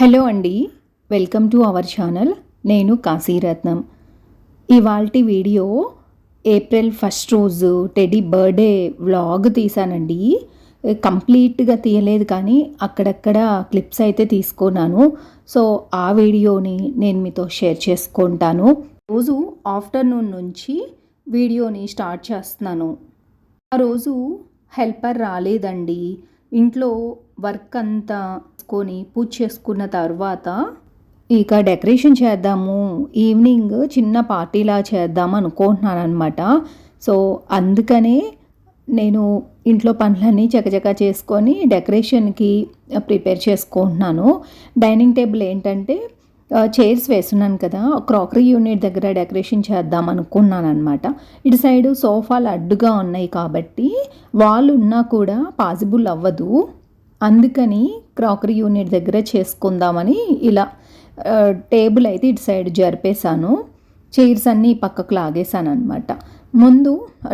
Hello అండి welcome to our channel. నేను కాశీరత్నం ఇవాల్టి వీడియో ఏప్రిల్ ఫస్ట్ రోజు టెడీ బర్త్డే వ్లాగ్ తీసానండి కంప్లీట్గా తీయలేదు కానీ అక్కడక్కడ క్లిప్స్ అయితే తీసుకున్నాను. సో ఆ వీడియోని నేను మీతో షేర్ చేసుకుంటాను. రోజు ఆఫ్టర్నూన్ నుంచి వీడియోని స్టార్ట్ చేస్తున్నాను. ఆ రోజు హెల్పర్ రాలేదండి. ఇంట్లో వర్క్ అంతా కొని పూజ చేసుకున్న తర్వాత ఇక డెకరేషన్ చేద్దాము ఈవినింగ్ చిన్న పార్టీలా చేద్దాం అనుకుంటున్నాను అనమాట సో అందుకనే నేను ఇంట్లో పనులన్నీ చకచక చేసుకొని డెకరేషన్కి ప్రిపేర్ చేసుకుంటున్నాను. డైనింగ్ టేబుల్ ఏంటంటే చైర్స్ వేస్తున్నాను కదా క్రాకరీ యూనిట్ దగ్గర డెకరేషన్ చేద్దాం అనుకున్నాను అనమాట ఇటు సైడ్ సోఫాలు అడ్డుగా ఉన్నాయి కాబట్టి వాళ్ళు ఉన్నా కూడా పాసిబుల్ అవ్వదు. అందుకని క్రాకరీ యూనిట్ దగ్గర చేసుకుందామని ఇలా టేబుల్ అయితే ఇటు సైడ్ జరిపేశాను. చైర్స్ అన్నీ పక్కకు లాగేశాను అనమాట ముందు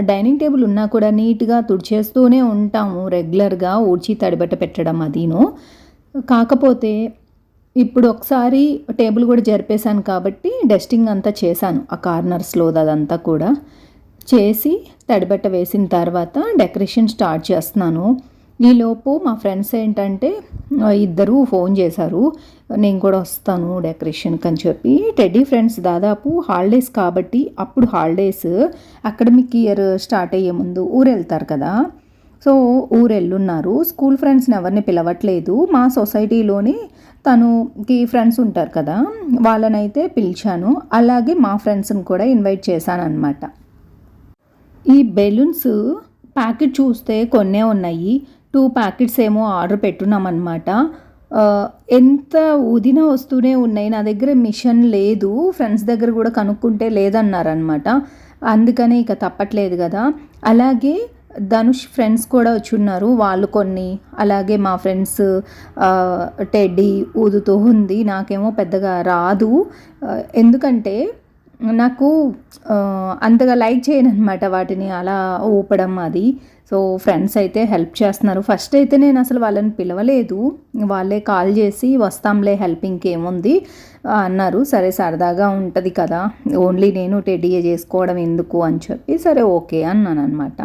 డైనింగ్ టేబుల్ ఉన్నా కూడా నీట్గా తుడిచేస్తూనే ఉంటాము రెగ్యులర్గా ఊడ్చి తడిబట్ట పెట్టడం అదీను. కాకపోతే ఇప్పుడు ఒకసారి టేబుల్ కూడా జరిపేశాను కాబట్టి డస్టింగ్ అంతా చేశాను ఆ కార్నర్స్లో అదంతా కూడా. చేసి తడిబట్ట వేసిన తర్వాత డెకరేషన్ స్టార్ట్ చేస్తున్నాను. ఈలోపు మా ఫ్రెండ్స్ ఏంటంటే ఇద్దరు ఫోన్ చేశారు నేను కూడా వస్తాను డెకరేషన్కి అని చెప్పి. టెడ్డీ ఫ్రెండ్స్ దాదాపు హాలిడేస్ కాబట్టి అప్పుడు హాలిడేస్ అకాడమిక్ ఇయర్ స్టార్ట్ అయ్యే ముందు ఊరు వెళ్తారు కదా. సో ఊరెళ్ళున్నారు. స్కూల్ ఫ్రెండ్స్ని ఎవరిని పిలవట్లేదు. మా సొసైటీలోని తనుకి ఫ్రెండ్స్ ఉంటారు కదా వాళ్ళనైతే పిలిచాను. అలాగే మా ఫ్రెండ్స్ని కూడా ఇన్వైట్ చేశాను అనమాట ఈ బెలూన్స్ ప్యాకెట్ చూస్తే కొన్నే ఉన్నాయి. టూ ప్యాకెట్స్ ఏమో ఆర్డర్ పెట్టున్నామన్నమాట. ఎంత ఊదిన వస్తూనే ఉన్నాయి. నా దగ్గర మిషన్ లేదు. ఫ్రెండ్స్ దగ్గర కూడా కనుక్కుంటే లేదన్నారనమాట అందుకనే ఇక తప్పట్లేదు కదా. అలాగే ధనుష్ ఫ్రెండ్స్ కూడా వచ్చి ఉన్నారు. వాళ్ళు కొన్ని అలాగే మా ఫ్రెండ్స్ టెడ్డీ ఊదుతూ ఉంది. నాకేమో పెద్దగా రాదు. ఎందుకంటే నాకు అంతగా లైక్ చేయను అనమాట వాటిని. అలా ఊపడం అది. సో ఫ్రెండ్స్ అయితే హెల్ప్ చేస్తున్నారు. ఫస్ట్ అయితే నేను అసలు వాళ్ళని పిలవలేదు. వాళ్ళే కాల్ చేసి వస్తాంలే హెల్పింగ్కి ఏముంది? అన్నారు. సరే సరదాగా ఉంటుంది కదా. ఓన్లీ నేను టెడ్డీఏ చేసుకోవడం ఎందుకు? అని చెప్పి సరే ఓకే అన్నాను అనమాట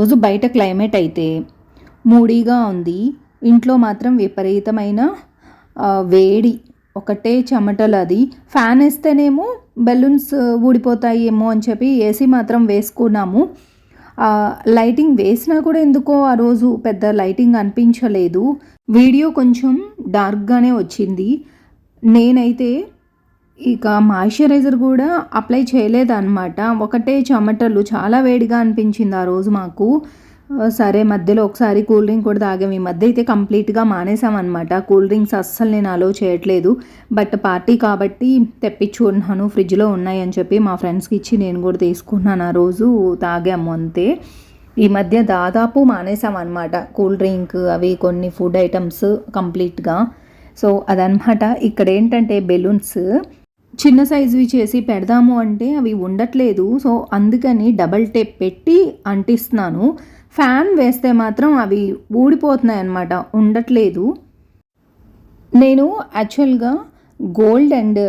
రోజు బయట క్లైమేట్ అయితే మూడీగా ఉంది. ఇంట్లో మాత్రం విపరీతమైన వేడి. ఒకటే చెమటలు అది. ఫ్యాన్ వేస్తేనేమో బెలూన్స్ ఊడిపోతాయేమో అని చెప్పి ఏసీ మాత్రం వేసుకున్నాము. లైటింగ్ వేసినా కూడా ఎందుకో ఆ రోజు పెద్ద లైటింగ్ అనిపించలేదు. వీడియో కొంచెం డార్క్గానే వచ్చింది. నేనైతే ఇక మాయిశ్చరైజర్ కూడా అప్లై చేయలేదన్నమాట. ఒకటే చెమటలు. చాలా వేడిగా అనిపించింది ఆ రోజు మాకు. సరే మధ్యలో ఒకసారి కూల్ డ్రింక్ కూడా తాగాము. ఈ మధ్య అయితే కంప్లీట్గా మానేసామన్నమాట కూల్ డ్రింక్స్ అస్సలు నేను అలో చేయట్లేదు. బట్ పార్టీ కాబట్టి తెప్పించుకున్నాను. ఫ్రిడ్జ్లో ఉన్నాయి అని చెప్పి మా ఫ్రెండ్స్కి ఇచ్చి నేను కూడా తీసుకున్నాను. ఆ రోజు తాగాము అంతే. ఈ మధ్య దాదాపు మానేసామన్నమాట కూల్ డ్రింక్ అవి కొన్ని ఫుడ్ ఐటమ్స్ కంప్లీట్గా. సో అదనమాట ఇక్కడ ఏంటంటే బెలూన్స్. చిన్న సైజువి చేసి పెడదాము అంటే అవి ఉండట్లేదు. సో అందుకని డబల్ టేప్ పెట్టి అంటిస్తున్నాను. ఫ్యాన్ వేస్తే మాత్రం అవి ఊడిపోతున్నాయి అన్నమాట ఉండట్లేదు. నేను యాక్చువల్గా gold and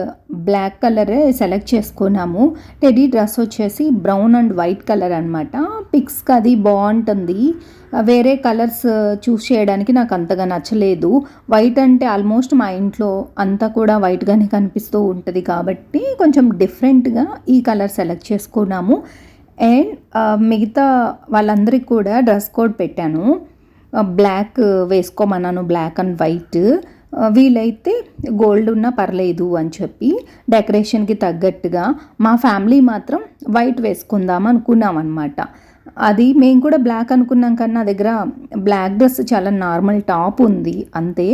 black colour select చేసుకున్నాము. టెడీ డ్రెస్ వచ్చేసి బ్రౌన్ అండ్ వైట్ కలర్ అనమాట పిక్స్కి అది బాగుంటుంది. వేరే కలర్స్ చూస్ చేయడానికి నాకు అంతగా నచ్చలేదు. వైట్ అంటే ఆల్మోస్ట్ మా ఇంట్లో అంతా కూడా వైట్గానే కనిపిస్తూ ఉంటుంది కాబట్టి కొంచెం డిఫరెంట్గా ఈ కలర్ సెలెక్ట్ చేసుకున్నాము. అండ్ మిగతా వాళ్ళందరికీ కూడా డ్రెస్ కోడ్ పెట్టాను. బ్లాక్ వేసుకోమన్నాను బ్లాక్ అండ్ వైట్. వీలైతే గోల్డ్ ఉన్నా పర్లేదు అని చెప్పి డెకరేషన్కి తగ్గట్టుగా మా ఫ్యామిలీ మాత్రం వైట్ వేసుకుందాం అనుకున్నాం అనమాట అది మేము కూడా బ్లాక్ అనుకున్నాం కానీ నా దగ్గర బ్లాక్ డ్రెస్ చాలా నార్మల్ టాప్ ఉంది. అంతే.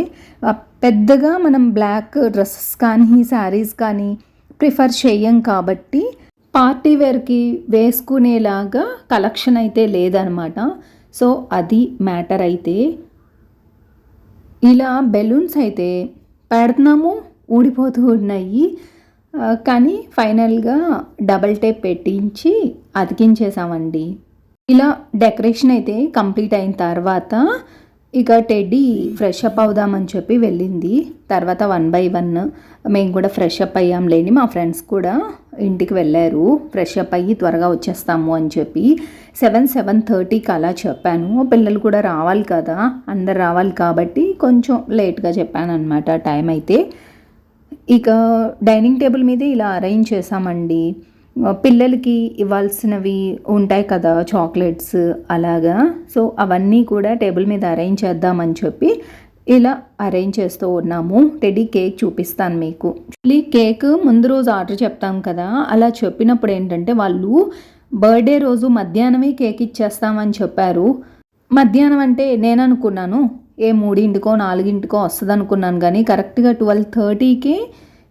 పెద్దగా మనం బ్లాక్ డ్రెస్సెస్ కానీ శారీస్ కానీ ప్రిఫర్ చేయం కాబట్టి పార్టీ వేర్కి వేసుకునేలాగా కలెక్షన్ అయితే లేదనమాట సో అది మ్యాటర్ అయితే ఇలా బెలూన్స్ అయితే పెడుతున్నాము ఊడిపోతూ ఉన్నాయి. కానీ ఫైనల్గా డబల్ టేప్ పెట్టించి అతికించేసామండి. ఇలా డెకరేషన్ అయితే కంప్లీట్ అయిన తర్వాత ఇక టెడ్డీ ఫ్రెష్ అప్ అవుదామని చెప్పి వెళ్ళింది. తర్వాత వన్ బై వన్ మేము కూడా ఫ్రెష్ అప్ అయ్యాం లేని మా ఫ్రెండ్స్ కూడా. ఇంటికి వెళ్ళారు. ఫ్రెష్ అప్ అయ్యి త్వరగా వచ్చేస్తాము అని చెప్పి సెవెన్ సెవెన్ థర్టీకి అలా చెప్పాను. పిల్లలు కూడా రావాలి కదా అందరు రావాలి కాబట్టి కొంచెం లేట్గా చెప్పాను అనమాట టైం అయితే. ఇక డైనింగ్ టేబుల్ మీద ఇలా అరేంజ్ చేసామండి పిల్లలకి ఇవ్వాల్సినవి ఉంటాయి కదా చాక్లెట్స్ అలాగా. సో అవన్నీ కూడా టేబుల్ మీద అరేంజ్ చేద్దామని చెప్పి ఇలా అరేంజ్ చేస్తూ ఉన్నాము. టెడీ కేక్ చూపిస్తాను మీకు. యాక్చువల్లీ కేక్ ముందు రోజు ఆర్డర్ చెప్తాం కదా. అలా చెప్పినప్పుడు ఏంటంటే వాళ్ళు బర్త్డే రోజు మధ్యాహ్నమే కేక్ ఇచ్చేస్తామని చెప్పారు. మధ్యాహ్నం అంటే నేను అనుకున్నాను ఏ మూడింటికో నాలుగింటికో వస్తుంది అనుకున్నాను కానీ కరెక్ట్గా ట్వెల్వ్ థర్టీకే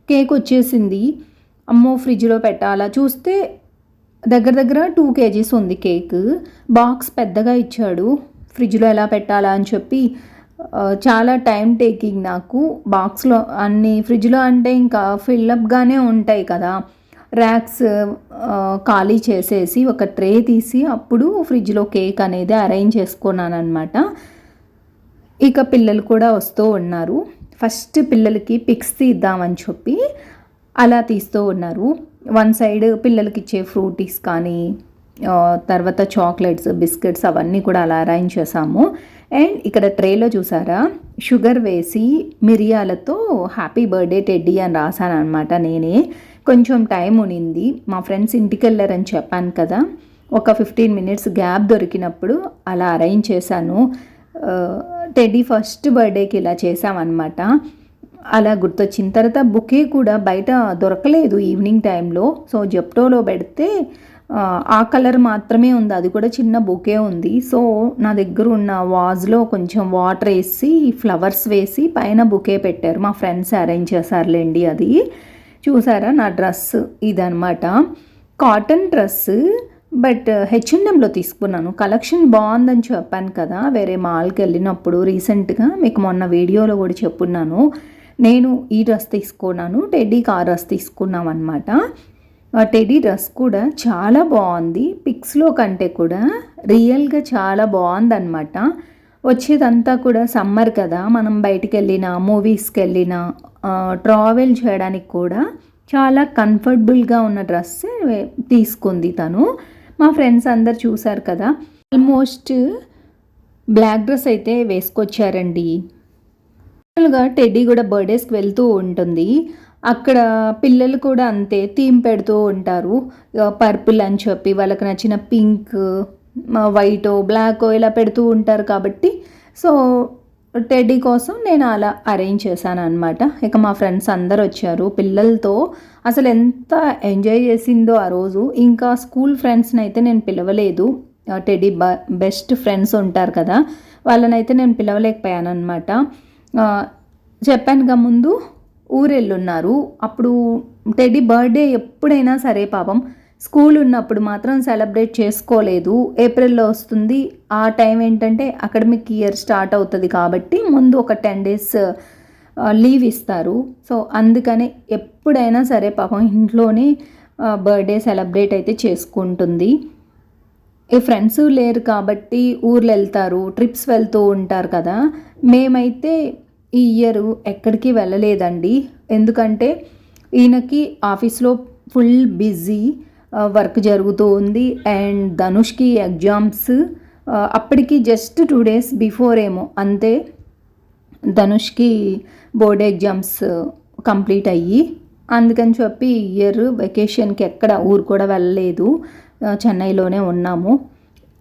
కేక్ వచ్చేసింది. అమ్మో ఫ్రిడ్జ్లో పెట్టాలా? చూస్తే దగ్గర దగ్గర టూ కేజీస్ ఉంది కేక్ బాక్స్ పెద్దగా ఇచ్చాడు. ఫ్రిడ్జ్లో ఎలా పెట్టాలా అని చెప్పి చాలా టైం టేకింగ్ నాకు. బాక్స్లో అన్ని ఫ్రిడ్జ్లో అంటే ఇంకా ఫిల్అప్గానే ఉంటాయి కదా. ర్యాక్స్ ఖాళీ చేసేసి ఒక ట్రే తీసి అప్పుడు ఫ్రిడ్జ్లో కేక్ అనేది అరేంజ్ చేసుకున్నాను అనమాట ఇక పిల్లలు కూడా వస్తూ ఉన్నారు. ఫస్ట్ పిల్లలకి పిక్స్ తీద్దామని చెప్పి అలా తీస్తూ ఉన్నారు. వన్ సైడ్ పిల్లలకి ఇచ్చే ఫ్రూటీస్ కానీ తర్వాత చాక్లెట్స్ బిస్కెట్స్ అవన్నీ కూడా అలా అరేంజ్ చేసాము అండ్ ఇక్కడ ట్రేలో చూసారా? షుగర్ వేసి మిరియాలతో హ్యాపీ బర్త్డే టెడ్డీ అని రాశాను అనమాట నేనే. కొంచెం టైం ఉనింది. మా ఫ్రెండ్స్ ఇంటికి వెళ్ళారని చెప్పాను కదా. ఒక ఫిఫ్టీన్ మినిట్స్ గ్యాప్ దొరికినప్పుడు అలా అరేంజ్ చేశాను. టెడ్డీ ఫస్ట్ బర్త్డేకి ఇలా చేసామన్నమాట అలా గుర్తొచ్చిన తర్వాత బుకే కూడా బయట దొరకలేదు ఈవినింగ్ టైంలో. సో జెప్టోలో పెడితే ఆ కలర్ మాత్రమే ఉంది. అది కూడా చిన్న బుకే ఉంది. సో నా దగ్గర ఉన్న వాజ్లో కొంచెం వాటర్ వేసి ఫ్లవర్స్ వేసి పైన బుకే పెట్టారు. మా ఫ్రెండ్స్ అరేంజ్ చేశారులేండి అది. చూసారా నా డ్రెస్ ఇదనమాట కాటన్ డ్రెస్ బట్ హెచ్ఎన్ఎంలో తీసుకున్నాను. కలెక్షన్ బాగుందని చెప్పాను కదా వేరే మాల్కి వెళ్ళినప్పుడు రీసెంట్గా మీకు మొన్న వీడియోలో కూడా చెప్పున్నాను. నేను ఈ డ్రెస్ తీసుకున్నాను టెడ్డీకి ఆ డ్రెస్ తీసుకున్నాం అనమాట టెడీ డ్రెస్ కూడా చాలా బాగుంది. పిక్స్లో కంటే కూడా రియల్గా చాలా బాగుందన్నమాట. వచ్చేదంతా కూడా సమ్మర్ కదా. మనం బయటికి వెళ్ళినా మూవీస్కి వెళ్ళినా ట్రావెల్ చేయడానికి కూడా చాలా కంఫర్టబుల్గా ఉన్న డ్రెస్ తీసుకుంది తను. మా ఫ్రెండ్స్ అందరు చూశారు కదా. ఆల్మోస్ట్ బ్లాక్ డ్రెస్ అయితే వేసుకొచ్చారండి. గా టెడ్డీ కూడా బర్త్డేస్కి వెళ్తూ ఉంటుంది. అక్కడ పిల్లలు కూడా అంతే థీమ్ పెడుతూ ఉంటారు. పర్పుల్ అని చెప్పి వాళ్ళకి నచ్చిన పింక్ వైట్ బ్లాక్ ఇలా పెడుతూ ఉంటారు కాబట్టి. సో టెడ్డీ కోసం నేను అలా అరేంజ్ చేశాను అనమాట ఇక మా ఫ్రెండ్స్ అందరు వచ్చారు. పిల్లలతో అసలు ఎంత ఎంజాయ్ చేసిందో ఆ రోజు. ఇంకా స్కూల్ ఫ్రెండ్స్ని అయితే నేను పిలవలేదు. టెడ్డీ బ బెస్ట్ ఫ్రెండ్స్ ఉంటారు కదా వాళ్ళనైతే నేను పిలవలేకపోయాను అనమాట చెప్పానుగా ముందు ఊరెళ్ళున్నారు. అప్పుడు టెడ్డీ బర్త్డే ఎప్పుడైనా సరే పాపం స్కూల్ ఉన్నప్పుడు మాత్రం సెలబ్రేట్ చేసుకోలేదు. ఏప్రిల్లో వస్తుంది. ఆ టైం ఏంటంటే అకాడమిక్ ఇయర్ స్టార్ట్ అవుతుంది కాబట్టి ముందు ఒక టెన్ డేస్ లీవ్ ఇస్తారు. సో అందుకనే ఎప్పుడైనా సరే పాపం ఇంట్లోనే బర్త్డే సెలబ్రేట్ అయితే చేసుకుంటుంది. ఈ ఫ్రెండ్స్ లేరు కాబట్టి ఊర్లు వెళ్తారు ట్రిప్స్ వెళ్తూ ఉంటారు కదా. మేమైతే ఈ ఇయర్ ఎక్కడికి వెళ్ళలేదండి. ఎందుకంటే ఈయనకి ఆఫీస్లో ఫుల్ బిజీ వర్క్ జరుగుతూ ఉంది. అండ్ ధనుష్కి ఎగ్జామ్స్ అప్పటికి జస్ట్ టూ డేస్ బిఫోర్ ఏమో అంతే ధనుష్కి బోర్డ్ ఎగ్జామ్స్ కంప్లీట్ అయ్యి అందుకని చెప్పి ఇయర్ వెకేషన్కి ఎక్కడ ఊరు కూడా వెళ్ళలేదు. చెన్నైలోనే ఉన్నాము.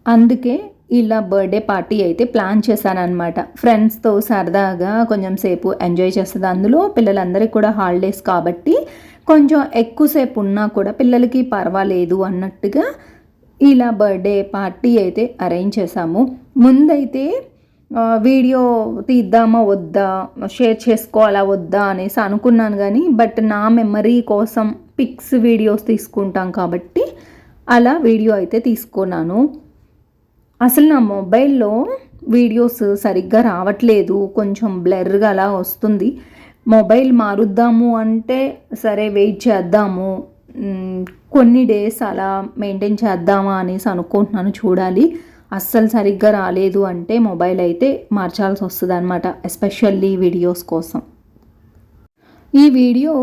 అందుకే ఇలా బర్త్డే పార్టీ అయితే ప్లాన్ చేశానమాట ఫ్రెండ్స్తో సరదాగా కొంచెం సేపు ఎంజాయ్ చేస్తుంది. అందులో పిల్లలందరికీ కూడా హాలిడేస్ కాబట్టి కొంచెం ఎక్కువసేపు ఉన్నా కూడా పిల్లలకి పర్వాలేదు అన్నట్టుగా ఇలా బర్త్డే పార్టీ అయితే అరేంజ్ చేశాము. ముందైతే వీడియో తీద్దామా వద్దా షేర్ చేసుకోవాలా వద్దా అనేసి అనుకున్నాను కానీ బట్ నా మెమరీ కోసం పిక్స్ వీడియోస్ తీసుకుంటాం కాబట్టి అలా వీడియో అయితే తీసుకున్నాను. అసలు నా మొబైల్లో వీడియోస్ సరిగ్గా రావట్లేదు. కొంచెం బ్లర్గా అలా వస్తుంది. మొబైల్ మారుద్దాము అంటే సరే వెయిట్ చేద్దాము. కొన్ని డేస్ అలా మెయింటైన్ చేద్దామా అనేసి అనుకుంటున్నాను చూడాలి. అస్సలు సరిగ్గా రాలేదు అంటే మొబైల్ అయితే మార్చాల్సి వస్తుంది అనమాట ఎస్పెషల్లీ వీడియోస్ కోసం. ఈ వీడియో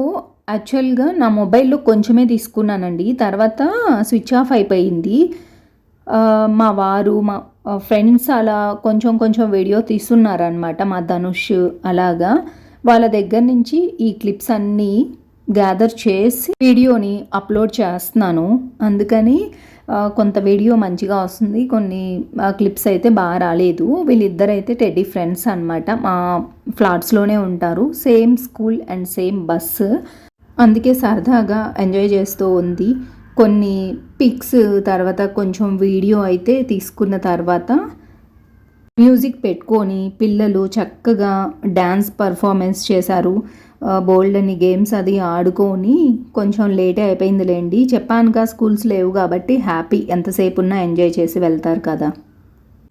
యాక్చువల్గా నా మొబైల్లో కొంచెమే తీసుకున్నానండి. తర్వాత స్విచ్ ఆఫ్ అయిపోయింది. మా వారు మా ఫ్రెండ్స్ అలా కొంచెం కొంచెం వీడియో తీస్తున్నారనమాట మా ధనుష్ అలాగా. వాళ్ళ దగ్గర నుంచి ఈ క్లిప్స్ అన్నీ గ్యాదర్ చేసి వీడియోని అప్లోడ్ చేస్తున్నాను. అందుకని కొంత వీడియో మంచిగా వస్తుంది. కొన్ని క్లిప్స్ అయితే బాగా రాలేదు. వీళ్ళిద్దరైతే టెడ్డీ ఫ్రెండ్స్ అనమాట మా ఫ్లాట్స్లోనే ఉంటారు. Same school and same bus అందుకే సరదాగా ఎంజాయ్ చేస్తూ ఉంది. కొన్ని పిక్స్ తర్వాత కొంచెం వీడియో అయితే తీసుకున్న తర్వాత మ్యూజిక్ పెట్టుకొని పిల్లలు చక్కగా డ్యాన్స్ పర్ఫార్మెన్స్ చేశారు. బోల్డ్ అని గేమ్స్ అది ఆడుకొని కొంచెం లేటే అయిపోయిందిలేండి. చెప్పానుగా స్కూల్స్ లేవు కాబట్టి హ్యాపీ. ఎంతసేపు ఉన్నా ఎంజాయ్ చేసి వెళ్తారు కదా.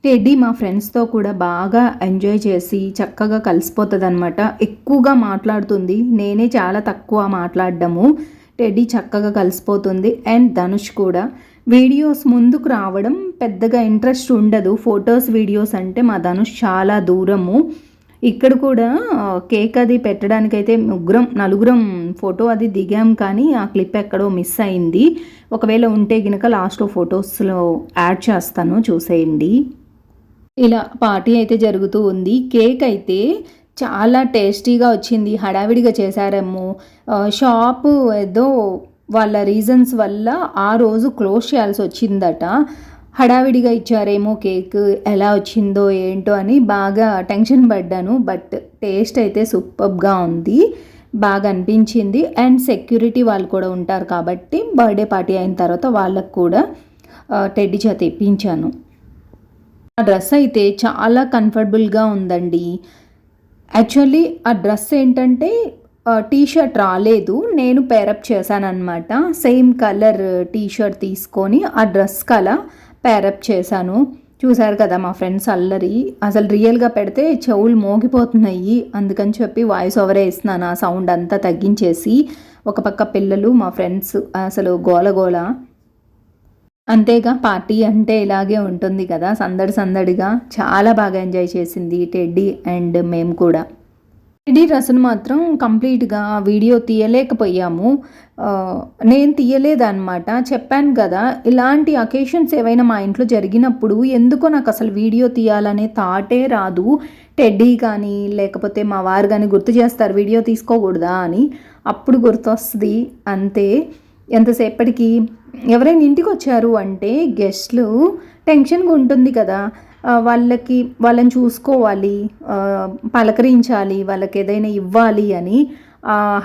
టెడ్డీ మా ఫ్రెండ్స్తో కూడా బాగా ఎంజాయ్ చేసి చక్కగా కలిసిపోతుంది అనమాట ఎక్కువగా మాట్లాడుతుంది. నేనే చాలా తక్కువ మాట్లాడడము. టెడ్డీ చక్కగా కలిసిపోతుంది. అండ్ ధనుష్ కూడా. వీడియోస్ ముందుకు రావడం పెద్దగా ఇంట్రెస్ట్ ఉండదు. ఫొటోస్ వీడియోస్ అంటే మా ధనుష్ చాలా దూరము. ఇక్కడ కూడా కేక్ అది పెట్టడానికైతే ముగ్గురం నలుగురం ఫోటో అది దిగాం కానీ ఆ క్లిప్ ఎక్కడో మిస్ అయింది. ఒకవేళ ఉంటే గినక లాస్ట్లో ఫొటోస్లో యాడ్ చేస్తాను చూసేయండి. ఇలా పార్టీ అయితే జరుగుతూ ఉంది. కేక్ అయితే చాలా టేస్టీగా వచ్చింది హడావిడిగా చేశారేమో. షాపు ఏదో వాళ్ళ రీజన్స్ వల్ల ఆ రోజు క్లోజ్ చేయాల్సి వచ్చిందట. హడావిడిగా ఇచ్చారేమో కేక్ ఎలా వచ్చిందో ఏంటో అని బాగా టెన్షన్ పడ్డాను బట్ టేస్ట్ అయితే సూపర్గా ఉంది బాగా అనిపించింది. అండ్ సెక్యూరిటీ వాళ్ళు కూడా ఉంటారు కాబట్టి బర్త్డే పార్టీ అయిన తర్వాత వాళ్ళకు కూడా టెడ్డి చేత ఇప్పించాను. ఆ డ్రెస్ అయితే చాలా కంఫర్టబుల్గా ఉందండి. యాక్చువల్లీ ఆ డ్రెస్ ఏంటంటే టీ షర్ట్ రాలేదు. నేను పేరప్ చేశానమాట సేమ్ కలర్ టీ షర్ట్ తీసుకొని ఆ డ్రెస్ కల పేరప్ చేశాను. చూశారు కదా మా ఫ్రెండ్స్ అల్లరి. అసలు రియల్గా పెడితే చెవులు మోగిపోతున్నాయి. అందుకని చెప్పి వాయిస్ ఓవర్ వేస్తున్నాను ఆ సౌండ్ అంతా తగ్గించేసి ఒక పక్క పిల్లలు మా ఫ్రెండ్స్ అసలు గోల గోల అంతేగా పార్టీ అంటే ఇలాగే ఉంటుంది కదా. సందడి సందడిగా చాలా బాగా ఎంజాయ్ చేసింది టెడ్డీ అండ్ మేము కూడా. టెడ్డీ డ్రెస్ను మాత్రం కంప్లీట్గా వీడియో తీయలేకపోయాము. నేను తీయలేదన్నమాట. చెప్పాను కదా ఇలాంటి అకేషన్స్ ఏవైనా మా ఇంట్లో జరిగినప్పుడు ఎందుకో నాకు అసలు వీడియో తీయాలనే థాటే రాదు. టెడ్డీ కానీ లేకపోతే మా వారు కానీ గుర్తు చేస్తారు వీడియో తీసుకోకూడదా అని. అప్పుడు గుర్తొస్తుంది అంతే. ఎంతసేపటికి ఎవరైనా ఇంటికి వచ్చారు అంటే గెస్ట్లు టెన్షన్గా ఉంటుంది కదా. వాళ్ళకి వాళ్ళని చూసుకోవాలి పలకరించాలి వాళ్ళకి ఏదైనా ఇవ్వాలి అని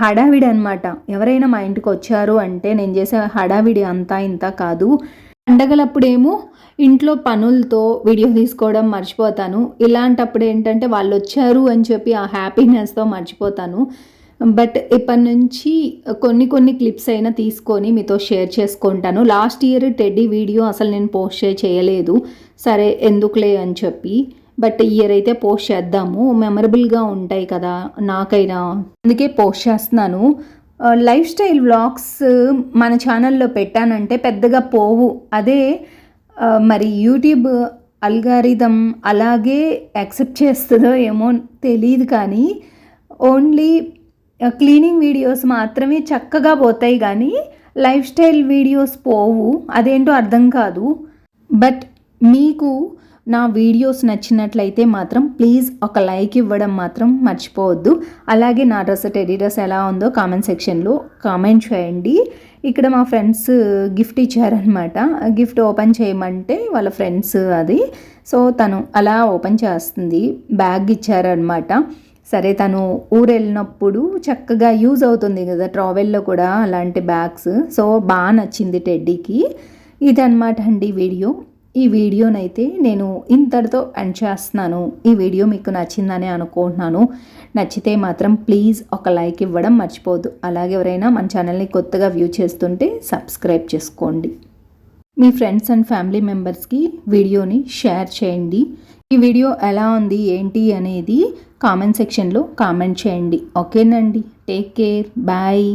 హడావిడి అనమాట ఎవరైనా మా ఇంటికి వచ్చారు అంటే నేను చేసే హడావిడి అంతా ఇంత కాదు. పండగలప్పుడేమో ఇంట్లో పనులతో వీడియో తీసుకోవడం మర్చిపోతాను. ఇలాంటప్పుడు ఏంటంటే వాళ్ళు వచ్చారు అని చెప్పి ఆ హ్యాపీనెస్తో మర్చిపోతాను. బట్ ఇప్పటి నుంచి కొన్ని కొన్ని క్లిప్స్ అయినా తీసుకొని మీతో షేర్ చేసుకుంటాను. లాస్ట్ ఇయర్ టెడ్డీ వీడియో అసలు నేను పోస్ట్ చేయలేదు. సరే ఎందుకులే అని చెప్పి. బట్ ఇయర్ అయితే పోస్ట్ చేద్దాము. మెమరబుల్గా ఉంటాయి కదా నాకైనా. అందుకే పోస్ట్ చేస్తున్నాను. లైఫ్ స్టైల్ వ్లాగ్స్ మన ఛానల్లో పెట్టానంటే పెద్దగా పోవు. అదే మరి యూట్యూబ్ అల్గారిథం అలాగే యాక్సెప్ట్ చేస్తుందో ఏమో తెలియదు కానీ ఓన్లీ క్లీనింగ్ వీడియోస్ మాత్రమే చక్కగా పోతాయి కానీ లైఫ్ స్టైల్ వీడియోస్ పోవు అదేంటో అర్థం కాదు. బట్ మీకు నా వీడియోస్ నచ్చినట్లయితే మాత్రం ప్లీజ్ ఒక లైక్ ఇవ్వడం మాత్రం మర్చిపోవద్దు. అలాగే నా డ్రెస్ టెడీ డ్రెస్ ఎలా ఉందో కామెంట్ సెక్షన్లో కామెంట్ చేయండి. ఇక్కడ మా ఫ్రెండ్స్ గిఫ్ట్ ఇచ్చారనమాట గిఫ్ట్ ఓపెన్ చేయమంటే వాళ్ళ ఫ్రెండ్స్ అది. సో తను అలా ఓపెన్ చేస్తుంది. బ్యాగ్ ఇచ్చారనమాట సరే తను ఊరు వెళ్ళినప్పుడు చక్కగా యూజ్ అవుతుంది కదా ట్రావెల్లో కూడా అలాంటి బ్యాగ్స్ సో బాగా నచ్చింది టెడ్డీకి ఇదనమాట అండి వీడియో. ఈ వీడియోనైతే నేను ఇంతటితో ఎండ్ చేస్తున్నాను. ఈ వీడియో మీకు నచ్చిందని అనుకుంటున్నాను. నచ్చితే మాత్రం ప్లీజ్ ఒక లైక్ ఇవ్వడం మర్చిపోవద్దు. అలాగే ఎవరైనా మన ఛానల్ని కొత్తగా వ్యూ చేస్తుంటే సబ్స్క్రైబ్ చేసుకోండి. మీ ఫ్రెండ్స్ అండ్ ఫ్యామిలీ మెంబర్స్కి వీడియోని షేర్ చేయండి. ఈ వీడియో ఎలా ఉంది ఏంటి అనేది కామెంట్ సెక్షన్లో కామెంట్ చేయండి. ఓకేనండి. Take care. బాయ్.